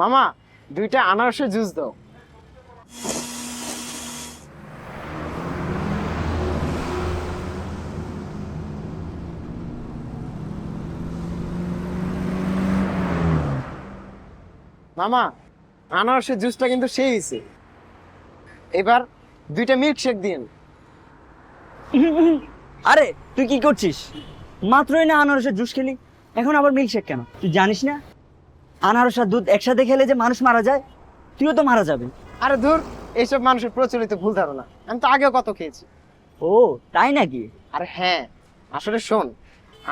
মামা, দুইটা আনারসের জুস দাও। মামা, আনারসের জুসটা কিন্তু সেই হয়েছে এবার দুইটা মিল্কশেক দিন আরে, তুই কি করছিস? মাত্রই না আনারসের জুস খেলি। এখন আবার মিল্কশেক কেন? তুই জানিস না? আনারস আর দুধ একসাথে খেলে যে মানুষ মারা যায় তুইও তো মারা যাবে। আরে ধুর এইসব মানুষের প্রচলিত ভুল ধারণা। আমি তো আগেও কত খেয়েছি। ও তাই নাকি? আর হ্যাঁ আসলে শোন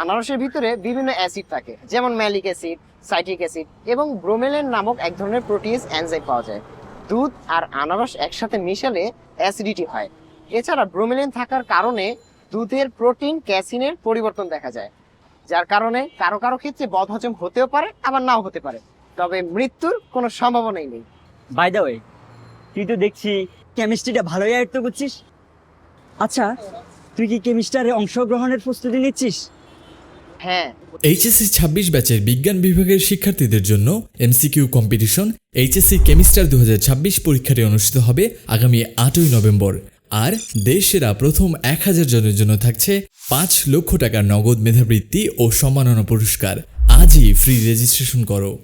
আনারসের ভিতরে বিভিন্ন অ্যাসিড থাকে যেমন ম্যালিক অ্যাসিড সাইট্রিক অ্যাসিড এবং ব্রোমেলিন নামক এক ধরনের প্রোটিজ এনজাইম পাওয়া যায়। দুধ আর আনারস একসাথে মিশালে অ্যাসিডিটি হয়। এছাড়া ব্রোমেলিন থাকার কারণে দুধের প্রোটিন ক্যাসিনের পরিবর্তন দেখা যায়। যার কারণে কারও কারও ক্ষেত্রে বদহজম হতেও পারে আবার নাও হতে পারে। তবে মৃত্যুর কোনো সম্ভাবনাই নেই। বাই দ্য ওয়ে তুই তো দেখছি কেমিস্ট্রিটা ভালোই আয়ত্ত করছিস। আচ্ছা তুই কি কেমিস্টারে অংশগ্রহণের প্রস্তুতি নিচ্ছিস? হ্যাঁ। এইচএসসি ছাব্বিশ ব্যাচের বিজ্ঞান বিভাগের শিক্ষার্থীদের জন্য এমসিকিউ কম্পিটিশন এইচএসসি কেমিস্টার দু পরীক্ষাটি অনুষ্ঠিত হবে আগামী আটই নভেম্বর। আর দেশেরা প্রথম এক হাজার জনের জন্য থাকছে পাঁচ লক্ষ টাকার নগদ মেধাবৃত্তি ও সম্মাননা পুরস্কার। আজই ফ্রি রেজিস্ট্রেশন করো।